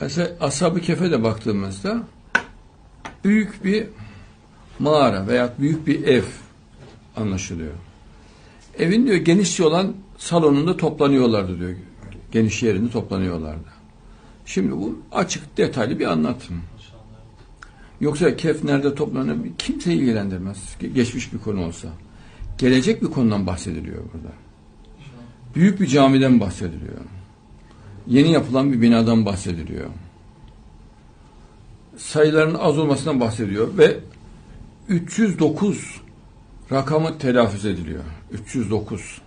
Mesela Ashab-ı Kehf'e de baktığımızda büyük bir mağara veya büyük bir ev anlaşılıyor. Evin diyor geniş olan salonunda toplanıyorlardı diyor. Geniş yerinde toplanıyorlardı. Şimdi bu açık detaylı bir anlatım. Yoksa kef nerede toplanıyor kimse ilgilendirmez. Ge- Geçmiş bir konu olsa. Gelecek bir konudan bahsediliyor burada. Büyük bir camiden bahsediliyor. Yeni yapılan bir binadan bahsediliyor. Sayıların az olmasından bahsediyor ve 309 rakamı telaffuz ediliyor. 309.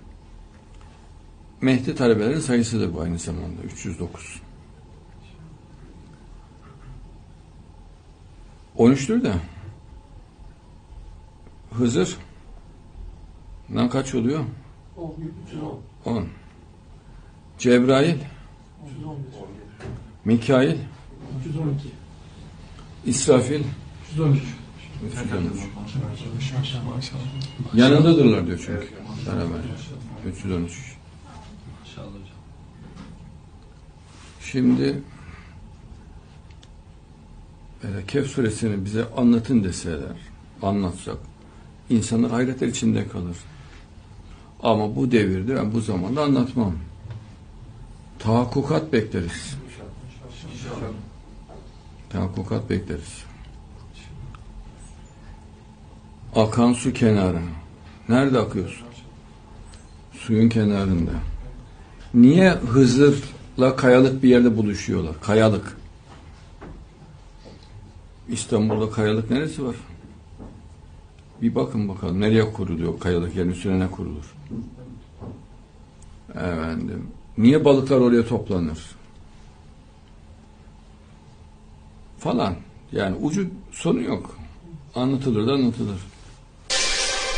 Mehdi talebelerin sayısıdır bu aynı zamanda. 309. 13'tür de Hızır lan kaç oluyor? 10. Cebrail, 311, Mikail, 312, İsrafil 313. 313. Yanındadırlar diyor çünkü. Beraber. 313. İnşallah hocam. Şimdi böyle Kehf suresini bize anlatın deseler, anlatsak, insanlar hayretler içinde kalır. Ama bu devirde ben bu zamanda anlatmam. Tahakkukat bekleriz. Tahakkukat bekleriz. Akan su kenarı. Nerede akıyorsun? Suyun kenarında. Niye Hızır'la kayalık bir yerde buluşuyorlar? Kayalık. İstanbul'da kayalık neresi var? Bir bakın bakalım nereye kuruluyor kayalık yerin üstüne ne kurulur? Efendim. Niye balıklar oraya toplanır? Falan. Yani ucu sonu yok. Anlatılır da anlatılır.